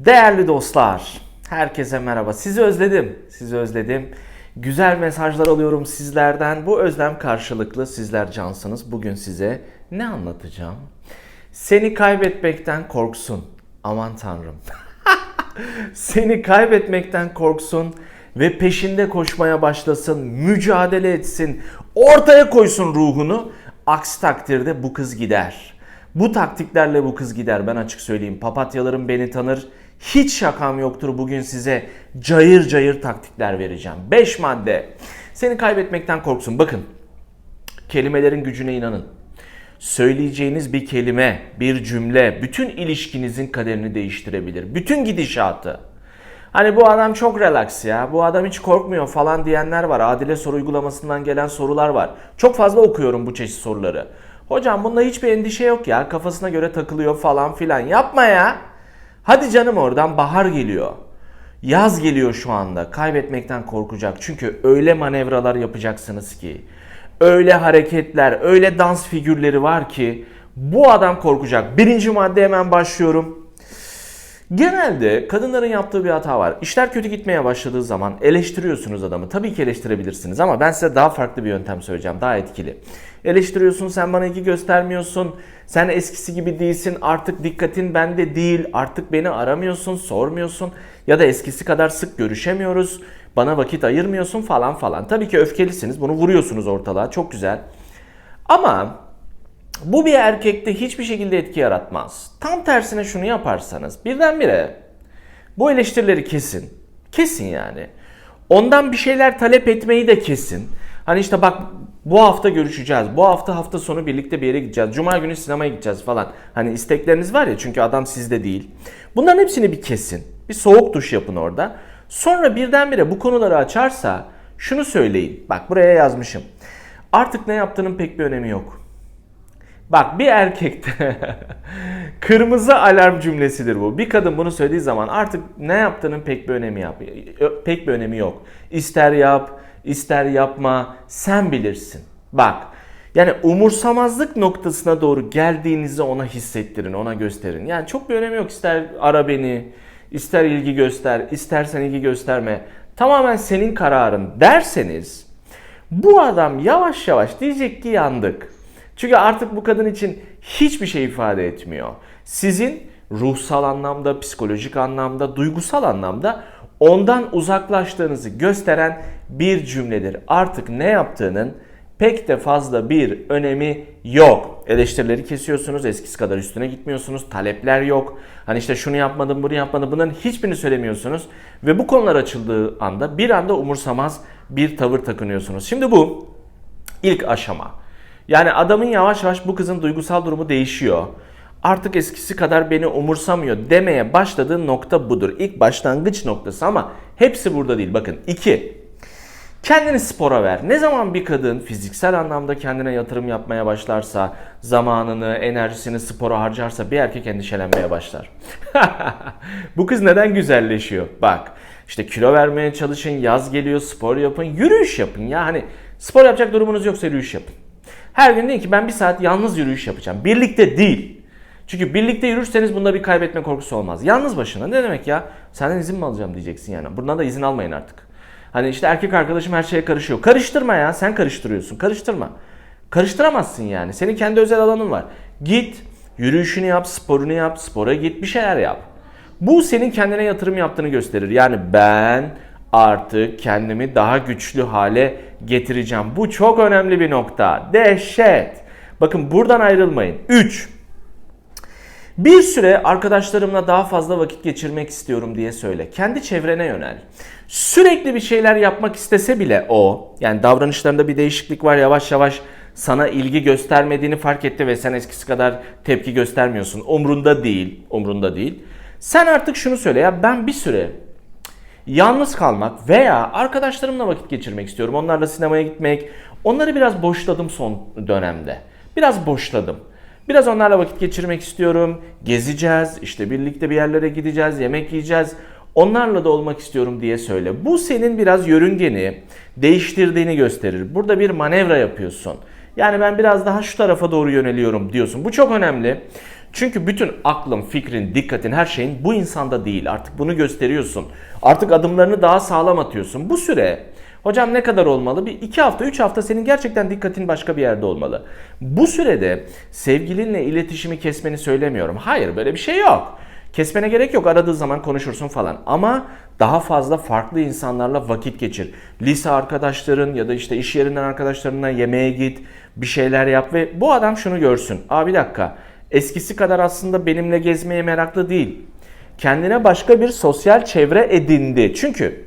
Değerli dostlar, herkese merhaba. Sizi özledim, sizi özledim. Güzel mesajlar alıyorum sizlerden. Bu özlem karşılıklı. Sizler cansınız. Bugün size ne anlatacağım? Seni kaybetmekten korksun. Aman tanrım. Seni kaybetmekten korksun ve peşinde koşmaya başlasın, mücadele etsin, ortaya koysun ruhunu. Aksi takdirde bu kız gider. Bu taktiklerle bu kız gider ben açık söyleyeyim. Papatyalarım beni tanır. Hiç şakam yoktur bugün size cayır cayır taktikler vereceğim. 5 madde. Seni kaybetmekten korksun. Bakın kelimelerin gücüne inanın. Söyleyeceğiniz bir kelime, bir cümle bütün ilişkinizin kaderini değiştirebilir. Bütün gidişatı. Hani bu adam çok relax ya, bu adam hiç korkmuyor falan diyenler var. Adile soru uygulamasından gelen sorular var. Çok fazla okuyorum bu çeşit soruları. Hocam bunda hiçbir endişe yok ya, kafasına göre takılıyor falan filan. Yapma ya. Hadi canım oradan bahar geliyor. Yaz geliyor şu anda. Kaybetmekten korkacak. Çünkü öyle manevralar yapacaksınız ki, öyle hareketler, öyle dans figürleri var ki bu adam korkacak. Birinci madde hemen başlıyorum. Genelde kadınların yaptığı bir hata var. İşler kötü gitmeye başladığı zaman eleştiriyorsunuz adamı. Tabii ki eleştirebilirsiniz ama ben size daha farklı bir yöntem söyleyeceğim. Daha etkili. Eleştiriyorsun, sen bana ilgi göstermiyorsun. Sen eskisi gibi değilsin. Artık dikkatin bende değil. Artık beni aramıyorsun, sormuyorsun. Ya da eskisi kadar sık görüşemiyoruz. Bana vakit ayırmıyorsun falan falan. Tabii ki öfkelisiniz. Bunu vuruyorsunuz ortalığa. Çok güzel. Ama bu bir erkekte hiçbir şekilde etki yaratmaz. Tam tersine şunu yaparsanız birdenbire bu eleştirileri kesin. Kesin yani. Ondan bir şeyler talep etmeyi de kesin. Hani işte bak bu hafta görüşeceğiz. Bu hafta hafta sonu birlikte bir yere gideceğiz. Cuma günü sinemaya gideceğiz falan. Hani istekleriniz var ya çünkü adam sizde değil. Bunların hepsini bir kesin. Bir soğuk duş yapın orada. Sonra birdenbire bu konuları açarsa şunu söyleyin. Bak buraya yazmışım. Artık ne yaptığının pek bir önemi yok. Bak bir erkekte kırmızı alarm cümlesidir bu. Bir kadın bunu söylediği zaman artık ne yaptığının pek bir önemi yap pek bir önemi yok. İster yap, ister yapma, sen bilirsin. Bak. Yani umursamazlık noktasına doğru geldiğinizi ona hissettirin, ona gösterin. Yani çok bir önemi yok. İster ara beni, ister ilgi göster, istersen ilgi gösterme. Tamamen senin kararın derseniz bu adam yavaş yavaş diyecek ki yandık. Çünkü artık bu kadın için hiçbir şey ifade etmiyor. Sizin ruhsal anlamda, psikolojik anlamda, duygusal anlamda ondan uzaklaştığınızı gösteren bir cümledir. Artık ne yaptığının pek de fazla bir önemi yok. Eleştirileri kesiyorsunuz, eskisi kadar üstüne gitmiyorsunuz, talepler yok. Hani işte şunu yapmadım, bunu yapmadım, bunların hiçbirini söylemiyorsunuz. Ve bu konular açıldığı anda bir anda umursamaz bir tavır takınıyorsunuz. Şimdi bu ilk aşama. Yani adamın yavaş yavaş bu kızın duygusal durumu değişiyor. Artık eskisi kadar beni umursamıyor demeye başladığı nokta budur. İlk başlangıç noktası ama hepsi burada değil. Bakın 2. Kendini spora ver. Ne zaman bir kadın fiziksel anlamda kendine yatırım yapmaya başlarsa, zamanını, enerjisini spora harcarsa bir erkek endişelenmeye başlar. bu kız neden güzelleşiyor? Bak işte kilo vermeye çalışın, yaz geliyor, spor yapın, yürüyüş yapın. Ya hani spor yapacak durumunuz yoksa yürüyüş yapın. Her gün deyin ki ben bir saat yalnız yürüyüş yapacağım. Birlikte değil. Çünkü birlikte yürürseniz bunda bir kaybetme korkusu olmaz. Yalnız başına ne demek ya? Senden izin mi alacağım diyeceksin yani. Buradan da izin almayın artık. Hani işte erkek arkadaşım her şeye karışıyor. Karıştırma ya sen karıştırıyorsun. Karıştırma. Karıştıramazsın yani. Senin kendi özel alanın var. Git yürüyüşünü yap, sporunu yap, spora git bir şeyler yap. Bu senin kendine yatırım yaptığını gösterir. Yani ben artık kendimi daha güçlü hale getireceğim. Bu çok önemli bir nokta. Dehşet. Bakın buradan ayrılmayın. 3. Bir süre arkadaşlarımla daha fazla vakit geçirmek istiyorum diye söyle. Kendi çevrene yönel. Sürekli bir şeyler yapmak istese bile o, yani davranışlarında bir değişiklik var yavaş yavaş sana ilgi göstermediğini fark etti ve sen eskisi kadar tepki göstermiyorsun. Umrunda değil, umrunda değil. Sen artık şunu söyle ya ben bir süre yalnız kalmak veya arkadaşlarımla vakit geçirmek istiyorum. Onlarla sinemaya gitmek. Onları biraz boşladım son dönemde. Biraz boşladım. Biraz onlarla vakit geçirmek istiyorum. Gezeceğiz, işte birlikte bir yerlere gideceğiz, yemek yiyeceğiz. Onlarla da olmak istiyorum diye söyle. Bu senin biraz yörüngeni değiştirdiğini gösterir. Burada bir manevra yapıyorsun. Yani ben biraz daha şu tarafa doğru yöneliyorum diyorsun. Bu çok önemli. Çünkü bütün aklın, fikrin, dikkatin, her şeyin bu insanda değil. Artık bunu gösteriyorsun. Artık adımlarını daha sağlam atıyorsun. Bu süre Hocam ne kadar olmalı? Bir iki hafta, üç hafta senin gerçekten dikkatin başka bir yerde olmalı. Bu sürede sevgilinle iletişimi kesmeni söylemiyorum. Hayır böyle bir şey yok. Kesmene gerek yok. Aradığı zaman konuşursun falan. Ama daha fazla farklı insanlarla vakit geçir. Lise arkadaşların ya da işte iş yerinden arkadaşlarına yemeğe git. Bir şeyler yap ve bu adam şunu görsün. Aa bir dakika. Eskisi kadar aslında benimle gezmeye meraklı değil. Kendine başka bir sosyal çevre edindi. Çünkü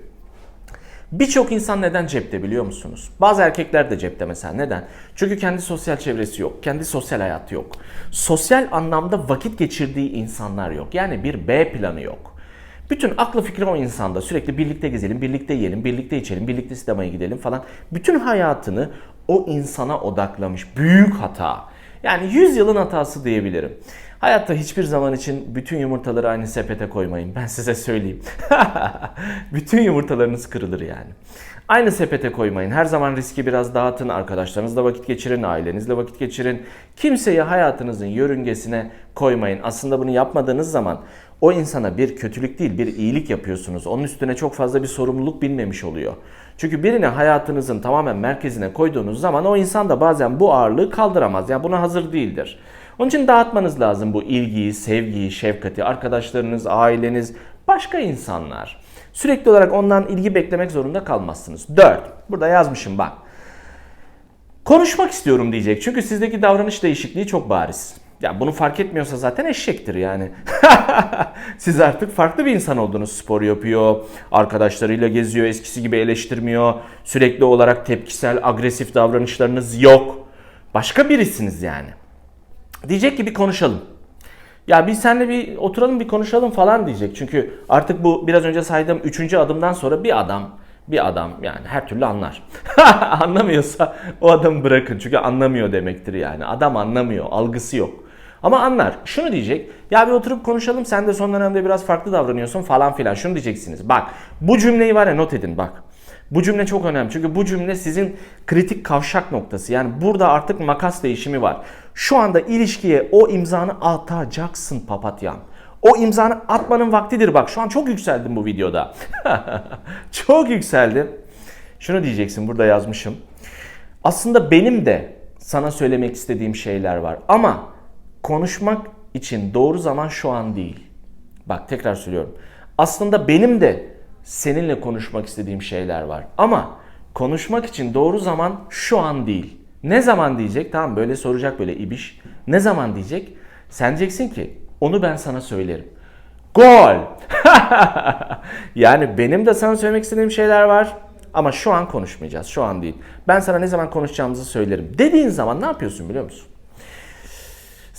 Birçok insan neden cepte biliyor musunuz? Bazı erkekler de cepte mesela. Neden? Çünkü kendi sosyal çevresi yok. Kendi sosyal hayatı yok. Sosyal anlamda vakit geçirdiği insanlar yok. Yani bir B planı yok. Bütün aklı fikri o insanda. Sürekli birlikte gezelim, birlikte yiyelim, birlikte içelim, birlikte sinemaya gidelim falan. Bütün hayatını o insana odaklamış. Büyük hata. Yani 100 yılın hatası diyebilirim. Hayatta hiçbir zaman için bütün yumurtaları aynı sepete koymayın. Ben size söyleyeyim. bütün yumurtalarınız kırılır yani. Aynı sepete koymayın. Her zaman riski biraz dağıtın. Arkadaşlarınızla vakit geçirin, ailenizle vakit geçirin. Kimseyi hayatınızın yörüngesine koymayın. Aslında bunu yapmadığınız zaman o insana bir kötülük değil bir iyilik yapıyorsunuz. Onun üstüne çok fazla bir sorumluluk binmemiş oluyor. Çünkü birini hayatınızın tamamen merkezine koyduğunuz zaman o insan da bazen bu ağırlığı kaldıramaz. Yani buna hazır değildir. Onun için dağıtmanız lazım bu ilgiyi, sevgiyi, şefkati, arkadaşlarınız, aileniz, başka insanlar. Sürekli olarak ondan ilgi beklemek zorunda kalmazsınız. 4. Burada yazmışım bak. Konuşmak istiyorum diyecek. Çünkü sizdeki davranış değişikliği çok bariz. Ya bunu fark etmiyorsa zaten eşektir yani. Siz artık farklı bir insan oldunuz. Spor yapıyor, arkadaşlarıyla geziyor, eskisi gibi eleştirmiyor. Sürekli olarak tepkisel, agresif davranışlarınız yok. Başka birisiniz yani. Diyecek ki bir konuşalım. Ya biz seninle bir oturalım bir konuşalım falan diyecek. Çünkü artık bu biraz önce saydığım üçüncü adımdan sonra bir adam bir adam yani her türlü anlar. Anlamıyorsa o adamı bırakın çünkü anlamıyor demektir yani. Adam anlamıyor, algısı yok. Ama anlar. Şunu diyecek. Ya bir oturup konuşalım sen de son dönemde biraz farklı davranıyorsun falan filan. Şunu diyeceksiniz. Bak bu cümleyi var ya not edin bak. Bu cümle çok önemli. Çünkü bu cümle sizin kritik kavşak noktası. Yani burada artık makas değişimi var. Şu anda ilişkiye o imzanı atacaksın papatyan. O imzanı atmanın vaktidir bak. Şu an çok yükseldim bu videoda. çok yükseldim. Şunu diyeceksin burada yazmışım. Aslında benim de sana söylemek istediğim şeyler var. Ama konuşmak için doğru zaman şu an değil. Bak tekrar söylüyorum. Aslında benim de seninle konuşmak istediğim şeyler var. Ama konuşmak için doğru zaman şu an değil. Ne zaman diyecek? Tamam böyle soracak böyle ibiş. Ne zaman diyecek? Sen diyeceksin ki onu ben sana söylerim. Gol! yani benim de sana söylemek istediğim şeyler var. Ama şu an konuşmayacağız. Şu an değil. Ben sana ne zaman konuşacağımızı söylerim. Dediğin zaman ne yapıyorsun biliyor musun?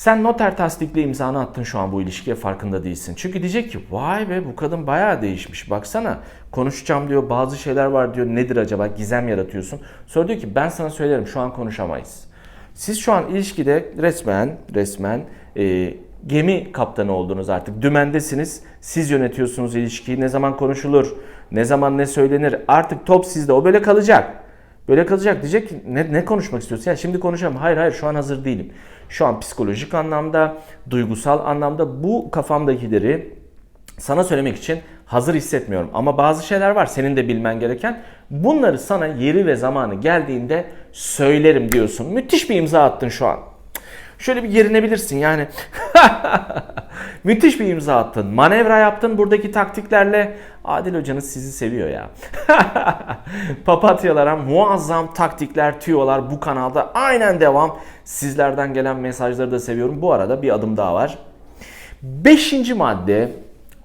Sen noter tasdikli imzanı attın şu an bu ilişkiye farkında değilsin. Çünkü diyecek ki vay be bu kadın bayağı değişmiş. Baksana konuşacağım diyor bazı şeyler var diyor nedir acaba gizem yaratıyorsun. Sonra diyor ki ben sana söylerim şu an konuşamayız. Siz şu an ilişkide resmen resmen e, gemi kaptanı oldunuz artık. Dümendesiniz. Siz yönetiyorsunuz ilişkiyi. Ne zaman konuşulur, ne zaman ne söylenir. Artık top sizde. O böyle kalacak. Böyle kalacak. Diyecek ki ne, ne konuşmak istiyorsun? Ya şimdi konuşalım. Hayır hayır şu an hazır değilim. Şu an psikolojik anlamda, duygusal anlamda bu kafamdakileri sana söylemek için hazır hissetmiyorum. Ama bazı şeyler var senin de bilmen gereken. Bunları sana yeri ve zamanı geldiğinde söylerim diyorsun. Müthiş bir imza attın şu an. Şöyle bir gerinebilirsin yani. Müthiş bir imza attın. Manevra yaptın buradaki taktiklerle. Adil hocanız sizi seviyor ya. Papatyalara muazzam taktikler, tüyolar bu kanalda. Aynen devam. Sizlerden gelen mesajları da seviyorum. Bu arada bir adım daha var. Beşinci madde.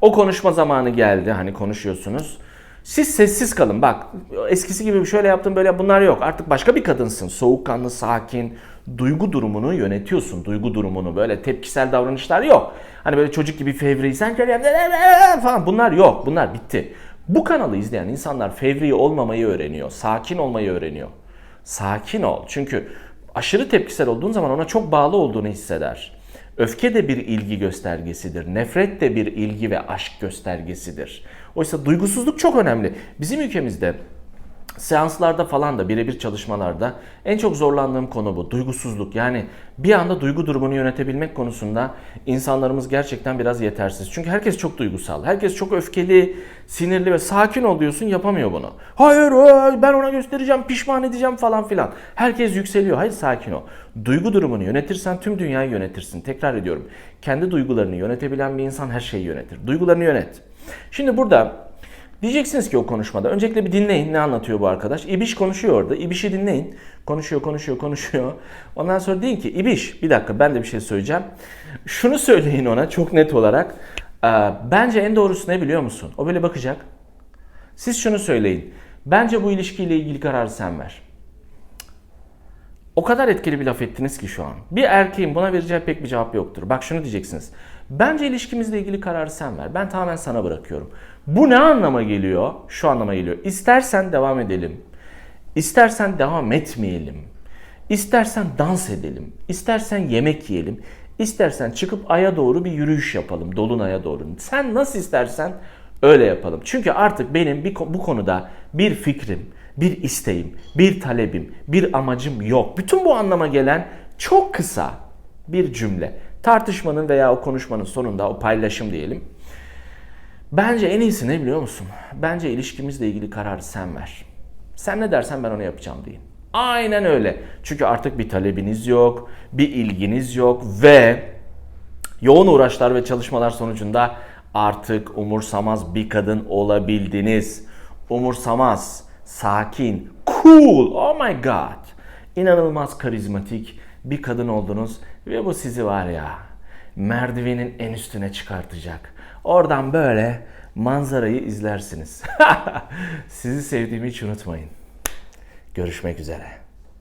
O konuşma zamanı geldi. Hani konuşuyorsunuz. Siz sessiz kalın. Bak eskisi gibi şöyle yaptım böyle bunlar yok. Artık başka bir kadınsın. Soğukkanlı, sakin, duygu durumunu yönetiyorsun. Duygu durumunu böyle tepkisel davranışlar yok. Hani böyle çocuk gibi fevri sen falan bunlar yok. Bunlar bitti. Bu kanalı izleyen insanlar fevri olmamayı öğreniyor. Sakin olmayı öğreniyor. Sakin ol. Çünkü aşırı tepkisel olduğun zaman ona çok bağlı olduğunu hisseder. Öfke de bir ilgi göstergesidir. Nefret de bir ilgi ve aşk göstergesidir. Oysa duygusuzluk çok önemli. Bizim ülkemizde seanslarda falan da birebir çalışmalarda en çok zorlandığım konu bu. Duygusuzluk. Yani bir anda duygu durumunu yönetebilmek konusunda insanlarımız gerçekten biraz yetersiz. Çünkü herkes çok duygusal. Herkes çok öfkeli, sinirli ve sakin ol diyorsun yapamıyor bunu. Hayır ay, ben ona göstereceğim, pişman edeceğim falan filan. Herkes yükseliyor. Hayır sakin ol. Duygu durumunu yönetirsen tüm dünyayı yönetirsin. Tekrar ediyorum. Kendi duygularını yönetebilen bir insan her şeyi yönetir. Duygularını yönet. Şimdi burada Diyeceksiniz ki o konuşmada. Öncelikle bir dinleyin ne anlatıyor bu arkadaş. İbiş konuşuyor orada. İbiş'i dinleyin. Konuşuyor, konuşuyor, konuşuyor. Ondan sonra deyin ki İbiş bir dakika ben de bir şey söyleyeceğim. Şunu söyleyin ona çok net olarak. Ee, bence en doğrusu ne biliyor musun? O böyle bakacak. Siz şunu söyleyin. Bence bu ilişkiyle ilgili kararı sen ver. O kadar etkili bir laf ettiniz ki şu an. Bir erkeğin buna vereceği pek bir cevap yoktur. Bak şunu diyeceksiniz. Bence ilişkimizle ilgili kararı sen ver. Ben tamamen sana bırakıyorum. Bu ne anlama geliyor? Şu anlama geliyor. İstersen devam edelim. İstersen devam etmeyelim. İstersen dans edelim. İstersen yemek yiyelim. İstersen çıkıp aya doğru bir yürüyüş yapalım. Dolunay'a doğru. Sen nasıl istersen öyle yapalım. Çünkü artık benim bir, bu konuda bir fikrim, bir isteğim, bir talebim, bir amacım yok. Bütün bu anlama gelen çok kısa bir cümle. Tartışmanın veya o konuşmanın sonunda o paylaşım diyelim. Bence en iyisi ne biliyor musun? Bence ilişkimizle ilgili kararı sen ver. Sen ne dersen ben onu yapacağım deyin. Aynen öyle. Çünkü artık bir talebiniz yok, bir ilginiz yok ve yoğun uğraşlar ve çalışmalar sonucunda artık umursamaz bir kadın olabildiniz. Umursamaz, sakin, cool, oh my god. İnanılmaz karizmatik bir kadın oldunuz ve bu sizi var ya merdivenin en üstüne çıkartacak. Oradan böyle manzarayı izlersiniz. Sizi sevdiğimi hiç unutmayın. Görüşmek üzere.